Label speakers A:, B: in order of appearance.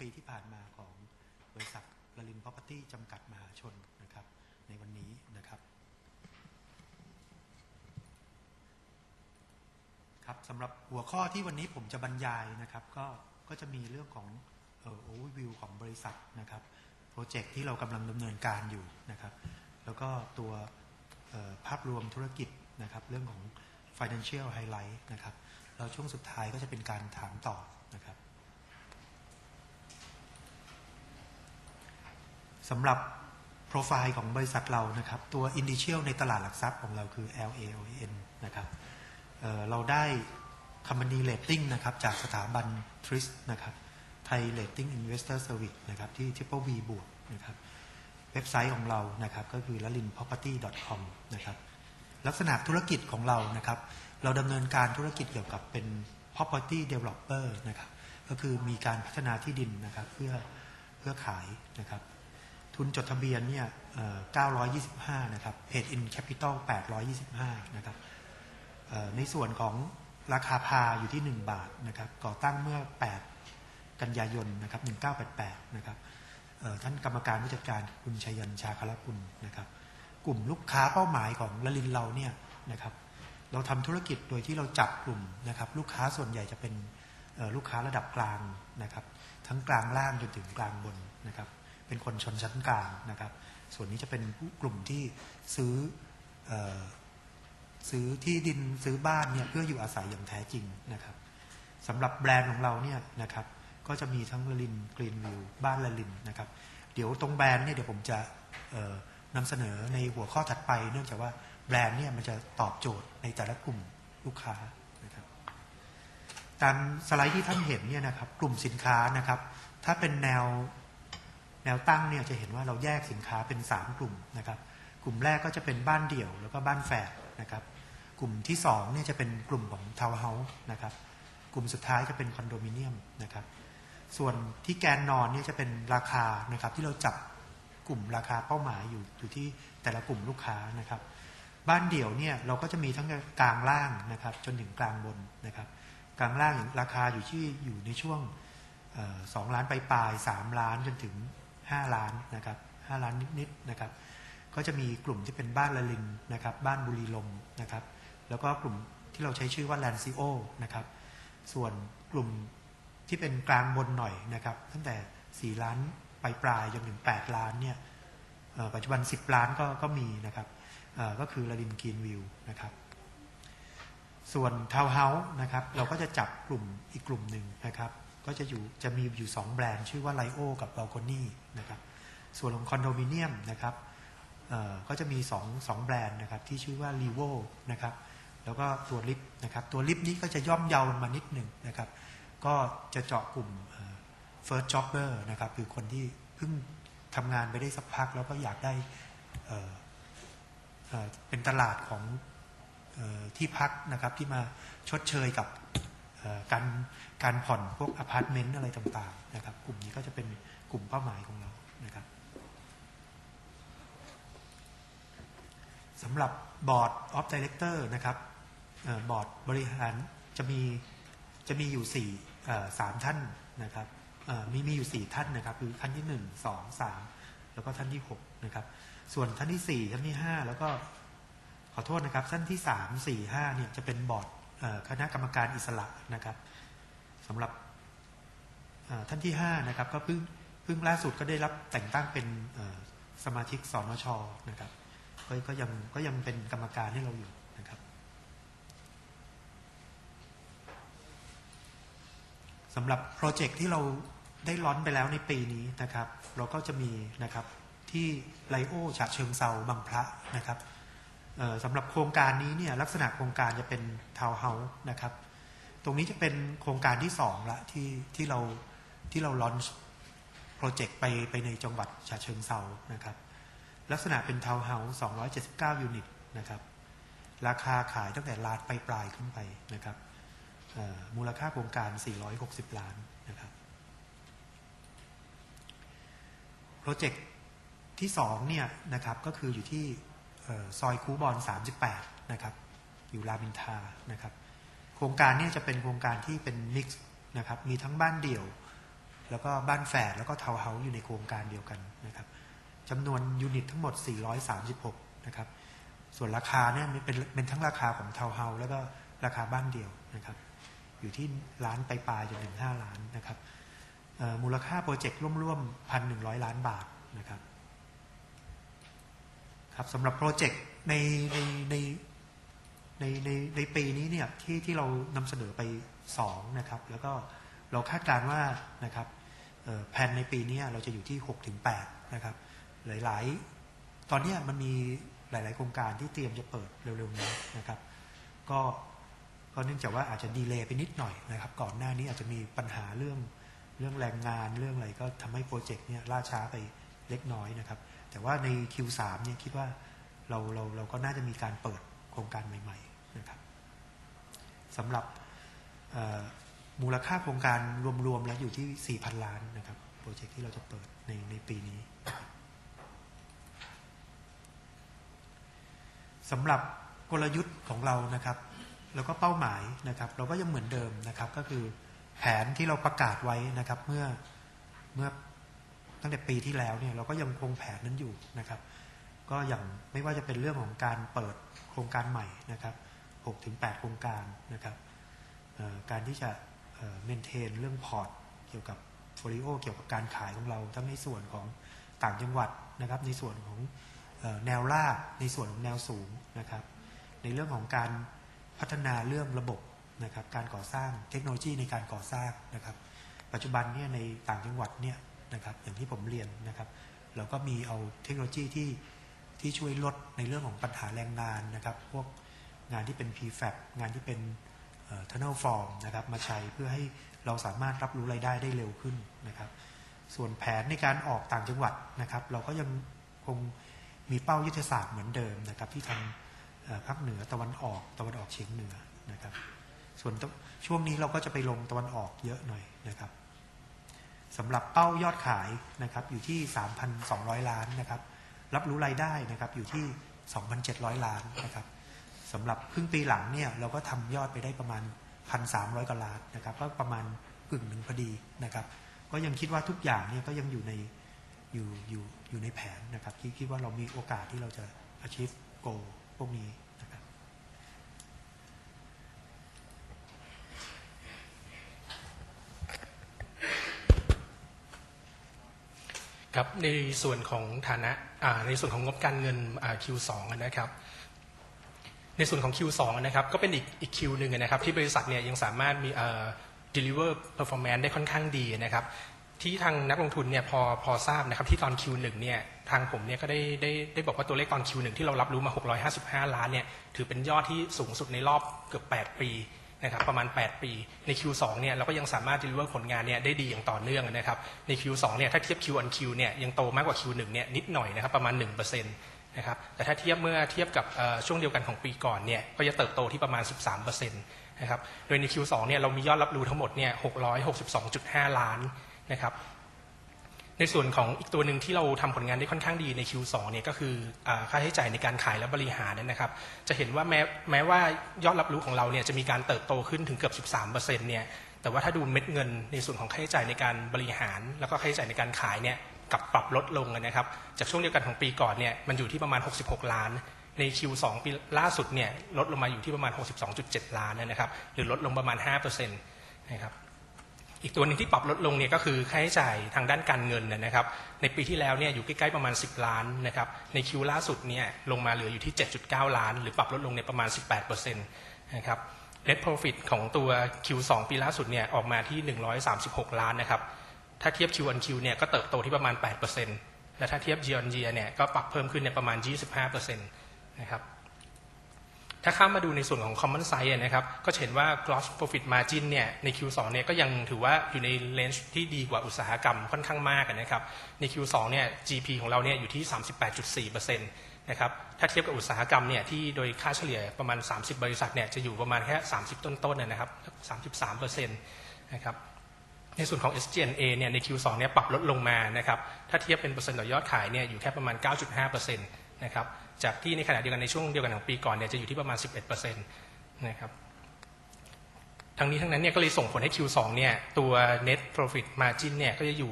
A: ปีที่ผ่านมาของบริษัทลลินพ property จำกัดมหาชนนะครับ ในวันนี้นะครับครับสำหรับหัวข้อที่วันนี้ผมจะบรรยายนะครับ ก็ก็จะมีเรื่องของเอ่อ overview ของบริษัทนะครับโปรเจกต์ที่เรากำลังดำเนินการอยู่นะครับ แล้วก็ตัวภาพรวมธุรกิจนะครับ เรื่องของ financial highlight นะครับ แล้วช่วงสุดท้ายก็จะเป็นการถามตอบนะครับ สำหรับโปรไฟล์ของบริษัทเรานะครับ ตัว Initial ในตลาดหลักทรัพย์ของเราคือ LAON นะครับเเราได้ Company Rating นะครับ จากสถาบัน TRIS นะครับ Thai Rating Investor Service นะครับ ที่ Triple B บวกนะครับ เว็บไซต์ของเรานะครับ ก็คือ lalinproperty.com นะครับ ลักษณะธุรกิจของเรานะครับ เราดำเนินการธุรกิจเกี่ยวกับเป็น property developer นะครับ ก็คือมีการพัฒนาที่ดินนะครับ เพื่อเพื่อขายนะครับ ทุนจดทะเบียนเนี่ย925 นะครับ paid in capital 825 นะครับในส่วนของราคาพาอยู่ที่ 1 บาทนะครับก่อตั้งเมื่อ 8 กันยายนนะครับ1988 นะครับท่านกรรมการผู้จัดการคุณชัยยันชาคลกุลนะครับ กลุ่มลูกค้าเป้าหมายของละลินเราเนี่ยนะครับ เราทำธุรกิจโดยที่เราจับกลุ่มนะครับ ลูกค้าส่วนใหญ่จะเป็นลูกค้าระดับกลางนะครับ ทั้งกลางล่างจนถึงกลางบนนะครับ เป็นคนชนชั้นกลางนะครับ ส่วนนี้จะเป็นกลุ่มที่ซื้ออซื้อที่ดินซื้อบ้านเนี่ยเพื่ออยู่อาศัยอย่างแท้จริงนะครับสำหรับแบรนด์ของเราเนี่ยนะครับ ก็จะมีทั้งละลินกรีนวิวบ้านละลินนะครับ เดี๋ยวตรงแบรนด์เนี่ยเดี๋ยวผมจะนำเสนอในหัวข้อถัดไป เนื่องจากว่าแบรนด์เนี่ยมันจะตอบโจทย์ในแต่ละกลุ่มลูกค้านะครับตามสไลด์ที่ท่านเห็นเนี่ยนะครับ กลุ่มสินค้านะครับ ถ้าเป็นแนว แนวตั้งเนี่ยจะเห็นว่าเราแยกสินค้าเป็น 3 กลุ่มนะครับ กลุ่มแรกก็จะเป็นบ้านเดี่ยวแล้วก็บ้านแฝดนะครับ กลุ่มที่2เนี่ยจะเป็นกลุ่มของทาวน์เฮาส์นะครับ กลุ่มสุดท้ายจะเป็นคอนโดมิเนียมนะครับ ส่วนที่แกนนอนเนี่ยจะเป็นราคานะครับที่เราจับกลุ่มราคาเป้าหมายอยู่อยู่ที่แต่ละกลุ่มลูกค้านะครับ บ้านเดี่ยวเนี่ยเราก็จะมีทั้งกลางล่างนะครับ จนถึงกลางบนนะครับ กลางล่างราคาอยู่ที่อยู่ในช่วงสองล้านปลายๆสามล้านจนถึง ห้าล้านนะครับห้าล้านนิดๆนะครับ ก็จะมีกลุ่มที่เป็นบ้านละลินนะครับ บ้านบุรีลมนะครับ แล้วก็กลุ่มที่เราใช้ชื่อว่าแลนซิโอนะครับ ส่วนกลุ่มที่เป็นกลางบนหน่อยนะครับ ตั้งแต่ 4 ล้านปลายปลายจนถึง 8 ล้านเนี่ยปัจจุบัน 10 ล้านก็ก็มีนะครับก็คือลาดินกีนวิวนะครับส่วนทาวน์เฮาส์นะครับเราก็จะจับกลุ่มอีกกลุ่มหนึ่งนะครับ ก็จะอยู่จะมีอยู่ 2 แบรนด์ชื่อว่าไลโอกับบ a ลคอนี่นะครับส่วนของคอนโดมิเนียมนะครับก็จะมี2 2แบรนด์นะครับที่ชื่อว่า r ีโวนะครับแล้วก็ตัวลิฟต์นะครับตัวลิฟต์นี้ก็จะย่อมเยาวลงมานิดหนึ่งนะครับ ก็จะเจาะกลุ่มเอ่อ first jobber นะครับคือคนที่เพิ่งทำงานไปได้สักพัก แล้วก็อยากได้เเเป็นตลาดของออที่พักนะครับที่มาชดเชยกับ การการผ่อนพวกอพาร์ตเมนต์อะไรต่างๆนะครับ กลุ่มนี้ก็จะเป็นกลุ่มเป้าหมายของเรานะครับสำหรับบอร์ดออฟดีเลกเตอร์นะครับบอร์ดบริหารจะมีจะมีอยู่สี่สามท่านนะครับมีมีอยู่สี่ท่านนะครับ คือท่านที่หนึ่งสองสามแล้วก็ท่านที่หกนะครับ ส่วนท่านที่สี่ท่านที่ห้าแล้วก็ขอโทษนะครับ ท่านที่สามสี่ห้าเนี่ยจะเป็นบอร์ด คณะกรรมการอิสระนะครับสำหรับท่านที่ห้านะครับก็เพิ่งเพิ่งล่าสุดก็ได้รับแต่งตั้งเป็นสมาชิกสนชนะครับก็ก็ยังก็ยังเป็นกรรมการให้เราอยู่นะครับสำหรับโปรเจกต์ที่เราได้ล้อนไปแล้วในปีนี้นะครับ เราก็จะมีนะครับที่ไลโอฉะเชิงเซาบางพระนะครับ สำหรับโครงการนี้เนี่ยลักษณะโครงการจะเป็นทาวน์เฮาส์นะครับ ตรงนี้จะเป็นโครงการที่สองละที่ที่เราที่เราลอนโปรเจกต์ไปไปในจังหวัดฉะเชิงเซานะครับ ลักษณะเป็นทาวน์เฮาส์279 ยูนิตนะครับราคาขายตั้งแต่ล้านไปปลายขึ้นไปนะครับมูลค่าโครงการ 460 ล้านนะครับโปรเจกต์ที่สองเนี่ยนะครับก็คืออยู่ที่ ซอยคูบอล38 นะครับ อยู่รามินทานะครับ โครงการนี้จะเป็นโครงการที่เป็นมิกซ์นะครับ มีทั้งบ้านเดี่ยว แล้วก็บ้านแฝดแล้วก็ทาวน์เฮาส์อยู่ในโครงการเดียวกันนะครับจำนวนยูนิตทั้งหมด 436 นะครับ ส่วนราคาเนี่ยเป็นเป็นทั้งราคาของทาวน์เฮาส์แล้วก็ราคาบ้านเดี่ยวนะครับ อยู่ที่ล้านไปปลายจนถึงห้าล้านนะครับมูลค่าโปรเจกต์ร่วมๆพันหนึ่งร้อยล้านบาทนะครับ ครับสำหรับโปรเจกต์ในในในในในในปีนี้เนี่ยที่ที่เรานำเสนอไปสองนะครับแล้วก็เราคาดการณ์ว่านะครับแผนในปีนี้เราจะอยู่ที่6ถึง8นะครับหลาย ๆ ตอนนี้มันมีหลาย ๆ โครงการที่เตรียมจะเปิดเร็ว ๆ นี้นะครับ ก็ก็เนื่องจากว่าอาจจะดีเลย์ไปนิดหน่อยนะครับ ก่อนหน้านี้อาจจะมีปัญหาเรื่องเรื่องแรงงานเรื่องอะไรก็ทำให้โปรเจกต์เนี่ยล่าช้าไปเล็กน้อยนะครับ แต่ว่าใน Q3 เนี่ยคิดว่าเราเราเราก็น่าจะมีการเปิดโครงการใหม่ ๆ นะครับสำหรับมูลค่าโครงการรวม ๆ แล้วอยู่ที่ 4,000 ล้านนะครับ โปรเจกต์ที่เราจะเปิดในในปีนี้สำหรับกลยุทธ์ของเรานะครับ แล้วก็เป้าหมายนะครับ เราก็ยังเหมือนเดิมนะครับ ก็คือแผนที่เราประกาศไว้นะครับ เมื่อเมื่อ ตั้งแต่ปีที่แล้วเนี่ยเราก็ยังคงแผนนั้นอยู่นะครับ ก็อย่างไม่ว่าจะเป็นเรื่องของการเปิดโครงการใหม่นะครับ6ถึง8โครงการนะครับการที่จะเมนเทนเรื่องพอร์ตเกี่ยวกับโฟลิโอเกี่ยวกับการขายของเราทั้งในส่วนของต่างจังหวัดนะครับ ในส่วนของแนวราบในส่วนของแนวสูงนะครับ ในเรื่องของการพัฒนาเรื่องระบบนะครับ การก่อสร้างเทคโนโลยีในการก่อสร้างนะครับ ปัจจุบันเนี่ยในต่างจังหวัดเนี่ย นะครับ อย่างที่ผมเรียนนะครับ เราก็มีเอาเทคโนโลยีที่ที่ช่วยลดในเรื่องของปัญหาแรงงานนะครับ พวกงานที่เป็น PFAB งานที่เป็น tunnel form นะครับ มาใช้เพื่อให้เราสามารถรับรู้รายได้ได้เร็วขึ้นนะครับ ส่วนแผนในการออกต่างจังหวัดนะครับ เราก็ยังคงมีเป้ายุทธศาสตร์เหมือนเดิมนะครับ ที่ทางภาคเหนือตะวันออกตะวันออกเฉียงเหนือนะครับ ส่วนช่วงนี้เราก็จะไปลงตะวันออกเยอะหน่อยนะครับ สำหรับเป้ายอดขายนะครับอยู่ที่ 3,200 ล้านนะครับรับรู้รายได้นะครับอยู่ที่ 2,700 ล้านนะครับสำหรับครึ่งปีหลังเนี่ยเราก็ทำยอดไปได้ประมาณ 1,300 กว่าล้านนะครับก็ประมาณกึ่งหนึ่งพอดีนะครับ ก็ยังคิดว่าทุกอย่างเนี่ยก็ยังอยู่ในอยู่อยู่อยู่ในแผนนะครับคิดคิดว่าเรามีโอกาสที่เราจะ achieve goal พวกนี้นะ ครับ
B: ในส่วนของฐานะในส่วนของงบการเงิน Q2 นะครับ ในส่วนของ Q2 นะครับก็เป็นอีกอีก Q หนึ่งนะครับ ที่บริษัทเนี่ยยังสามารถมีเอ่อ deliver performance ได้ค่อนข้างดีนะครับ ที่ทางนักลงทุนเนี่ยพอพอทราบนะครับที่ตอน Q1 เนี่ยทางผมเนี่ยก็ได้ได้ได้บอกว่าตัวเลขตอน Q1 ที่เรารับรู้มา 655 ล้านเนี่ยถือเป็นยอดที่สูงสุดในรอบเกือบ 8 ปี นะครับประมาณ 8 ปี ใน Q2 เนี่ยเราก็ยังสามารถ deliver ผลงานเนี่ยได้ดีอย่างต่อเนื่องนะครับใน Q2 เนี่ยถ้าเทียบ Q on Q เนี่ยยังโตมากกว่า Q1 เนี่ยนิดหน่อยนะครับประมาณ 1%นะครับแต่ถ้าเทียบเมื่อเทียบกับช่วงเดียวกันของปีก่อนเนี่ยก็จะเติบโตที่ประมาณ 13%นะครับโดยใน Q2 เนี่ยเรามียอดรับรู้ทั้งหมดเนี่ย662.5 ล้านนะครับ ในส่วนของอีกตัวหนึ่งที่เราทำผลงานได้ค่อนข้างดีใน Q2 เนี่ยก็คืออค่าใช้จ่ายในการขายและบริหารเนี่ยนะครับ จะเห็นว่าแม้แม้ว่ายอดรับรู้ของเราเนี่ยจะมีการเติบโตขึ้นถึงเกือบ 13%เนี่ยแต่ว่าถ้าดูเม็ดเงินในส่วนของค่าใช้จ่ายในการบริหาร แล้วก็ค่าใช้จ่ายในการขายเนี่ยกับปรับลดลงนะครับ จากช่วงเดียวกันของปีก่อนเนี่ยมันอยู่ที่ประมาณ 66 ล้าน ใน Q2 ปีล่าสุดเนี่ยลดลงมาอยู่ที่ประมาณ 62.7 ล้านนะครับ หรือลดลงประมาณ 5%นะครับ อีกตัวหนึ่งที่ปรับลดลงเนี่ยก็คือค่าใช้จ่ายทางด้านการเงินนะครับ ในปีที่แล้วเนี่ยอยู่ใกล้ๆประมาณ 10 ล้านนะครับ ในคิวล่าสุดเนี่ยลงมาเหลืออยู่ที่ 7.9 ล้าน หรือปรับลดลงเนี่ยประมาณ 18%นะครับ net profit ของตัว Q2 ปีล่าสุดเนี่ยออกมาที่ 136 ล้านนะครับ ถ้าเทียบ Q on Q เนี่ยก็เติบโตที่ประมาณ 8%และถ้าเทียบ Year on Year เนี่ยก็ปรับเพิ่มขึ้นในยประมาณ 25%นะครับ ถ้าข้ามมาดูในส่วนของ common size นะครับ ก็เห็นว่า gross profit margin เนี่ยใน Q2 เนี่ยก็ยังถือว่าอยู่ใน range ที่ดีกว่าอุตสาหกรรมค่อนข้างมากนะครับ ใน Q2 เนี่ย GP ของเราเนี่ยอยู่ที่ 38.4%นะครับถ้าเทียบกับอุตสาหกรรมเนี่ยที่โดยค่าเฉลี่ยประมาณ 30 บริษัทเนี่ยจะอยู่ประมาณแค่ 30 ต้นๆนะครับ 33%นะครับในส่วนของ SG&A เนี่ยใน Q2 เนี่ยปรับลดลงมานะครับถ้าเทียบเป็นเปอร์เซ็นต์ต่อยอดขายเนี่ยอยู่แค่ประมาณ 9.5%นะครับ จากที่ในขณะเดียวกันในช่วงเดียวกันของปีก่อนเนี่ยจะอยู่ที่ประมาณ 11%นะครับทั้งนี้ทั้งนั้นเนี่ยก็เลยส่งผลให้ Q2 เนี่ยตัว net profit margin เนี่ยก็จะอยู่